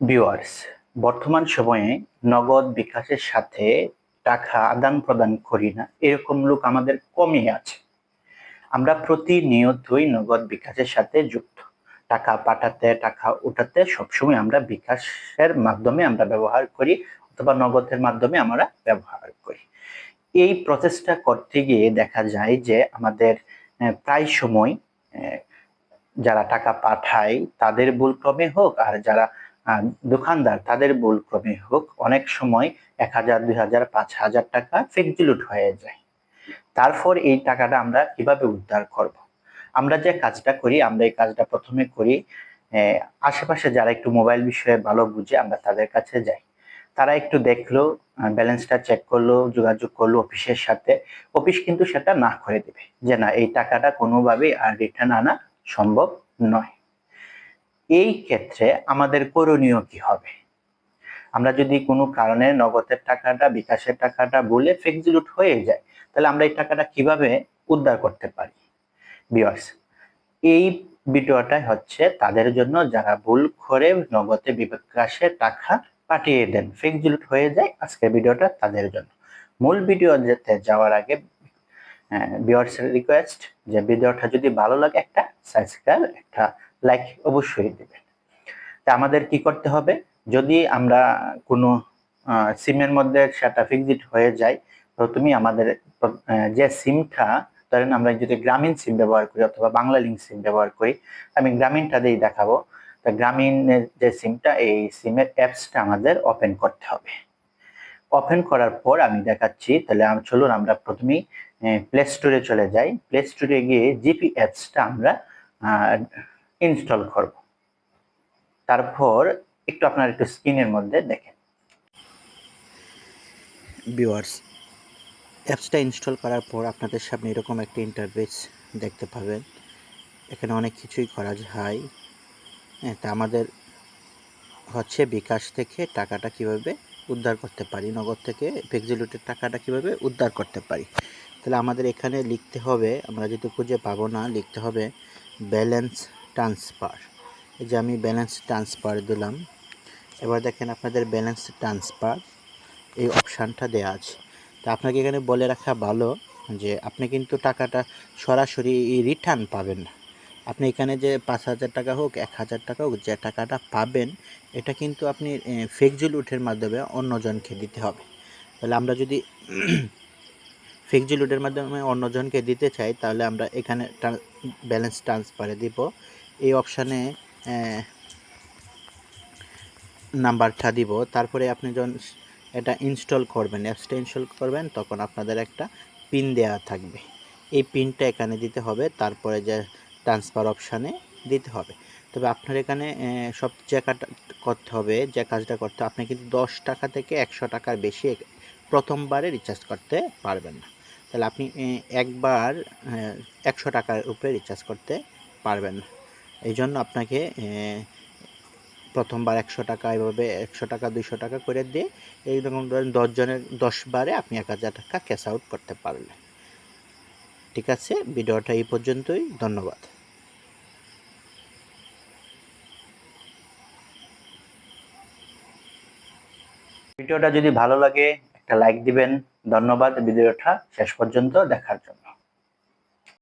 Viewers বর্তমান সময়ে নগদ বিকাশের সাথে টাকা আদান প্রদান করি না। এরকম লোক আমাদের কমই আছে। আমরা প্রতিনিয়তই নগদ বিকাশের সাথে যুক্ত। টাকা পাঠাতে, টাকা উঠাতে সবসময় আমরা বিকাশের মাধ্যমে আমরা ব্যবহার করি অথবা নগদের মাধ্যমে আমরা ব্যবহার করি। এই প্রসেসটা করতে গিয়ে দেখা যায় যে আমাদের প্রায় সময় যারা টাকা পাঠায় তাদের ভুল ক্রমে হোক আর যারা দোকানদার তাদের ভুল ক্রমে হোক, অনেক সময় এক হাজার, দুই হাজার, পাঁচ হাজার টাকা ফিক্সড হয়ে যায়। তারপর এই টাকাটা আমরা কীভাবে উদ্ধার করব? আমরা যে কাজটা করি, আমরা এই কাজটা প্রথমে করি আশেপাশে যারা একটু মোবাইল বিষয়ে ভালো বুঝে আমরা তাদের কাছে যাই। তারা একটু দেখল ব্যালেন্সটা চেক করল, যোগাযোগ করল অফিসের সাথে। অফিস কিন্তু সেটা না করে দেবে যে, না, এই টাকাটা কোনোভাবেই আর রিটার্ন আনা সম্ভব নয়। এই ক্ষেত্রে আমাদের করণীয় কি হবে? আমরা যদি কোনো কারণে নগদের টাকাটা, বিকাশের টাকাটা বলে ফিক্সড হয়ে যায়, তাহলে আমরা এই টাকাটা কীভাবে উদ্ধার করতে পারি? বিয়ার্স এই ভিডিওটাই হচ্ছে তাদের জন্য যারা ভুল করে নগদে বিকাশে টাকা পাঠিয়ে দেন ফিক্সড হয়ে যায়, আজকের ভিডিওটা তাদের জন্য। মূল ভিডিও যেতে যাওয়ার আগে ভিউয়ার্স রিকোয়েস্ট যে ভিডিওটা যদি ভালো লাগে একটা সাবস্ক্রাইব একটা লাইক অবশ্যই দেবেন। তা আমাদের কি করতে হবে? যদি আমরা কোনো সিমের মধ্যে সেটা ফিক্সড হয়ে যায়, তো তুমি আমাদের যে সিমটা, ধরেন আমরা যদি গ্রামীণ সিম ব্যবহার করি অথবা বাংলা লিঙ্ক সিম ব্যবহার করি, আমি গ্রামীণটা দিয়েই দেখাবো। তা গ্রামীণের যে সিমটা, এই সিমের অ্যাপসটা আমাদের ওপেন করতে হবে। ওপেন করার পর আমি দেখাচ্ছি, তাহলে চলুন আমরা প্রথমেই প্লে স্টোরে চলে যাই। প্লে স্টোরে গিয়ে জিপি অ্যাপসটা আমরা ইনস্টল করব। তারপর একটু আপনার একটু স্ক্রিনের মধ্যে দেখেন। ভিউয়ার্স, অ্যাপসটা ইনস্টল করার পর আপনাদের সামনে এরকম একটা ইন্টারফেস দেখতে পাবেন। এখানে অনেক কিছুই করা যায়। হ্যাঁ তা আমাদের হচ্ছে বিকাশ থেকে টাকাটা কীভাবে উদ্ধার করতে পারি, নগদ থেকে ফিক্সিলুটের টাকাটা কীভাবে উদ্ধার করতে পারি? তাহলে আমাদের এখানে লিখতে হবে, আমরা যদি খুঁজে পাবো না, লিখতে হবে ব্যালেন্স ট্রান্সফার এই যে আমি ব্যালেন্স ট্রান্সফার দিলাম। এবার দেখেন আপনাদের ব্যালেন্স ট্রান্সফার এই অপশানটা দেওয়া আছে। তা আপনাকে এখানে বলে রাখা ভালো যে আপনি কিন্তু টাকাটা সরাসরি রিটার্ন পাবেন না। আপনি এখানে যে পাঁচ হাজার টাকা হোক, এক হাজার টাকা হোক, যে টাকাটা পাবেন, এটা কিন্তু আপনি ফেকজুল উঠের মাধ্যমে অন্যজনকে দিতে হবে। তাহলে আমরা যদি ফেকজুল উঠের মাধ্যমে অন্যজনকে দিতে চাই, তাহলে আমরা এখানে ব্যালেন্স ট্রান্সফারে দিব। এই অপশানে নাম্বারটা দিব। তারপরে আপনি যখন এটা ইনস্টল করবেন, অ্যাপসটা ইনস্টল করবেন, তখন আপনাদের একটা পিন দেওয়া থাকবে। এই পিনটা এখানে দিতে হবে, তারপরে যে ট্রান্সফার অপশানে দিতে হবে। তবে আপনার এখানে সব জায়গাটা করতে হবে, যে কাজটা করতে, আপনি কিন্তু দশ টাকা থেকে একশো টাকার বেশি প্রথমবারে রিচার্জ করতে পারবেন না। তাহলে আপনি একবার একশো টাকার উপরে রিচার্জ করতে পারবেন। এই জন্য আপনাকে প্রথমবার একশো টাকা, এভাবে একশো টাকা, দুইশো টাকা করে দিয়ে এইরকম ধরেন দশজনের দশ বারে আপনি এক হাজার টাকা ক্যাশ আউট করতে পারলেন। ঠিক আছে? ভিডিওটা এই পর্যন্তই। ধন্যবাদ। ভিডিওটা যদি ভালো লাগে একটা লাইক দিবেন। ধন্যবাদ। ভিডিওটা শেষ পর্যন্ত দেখার জন্য।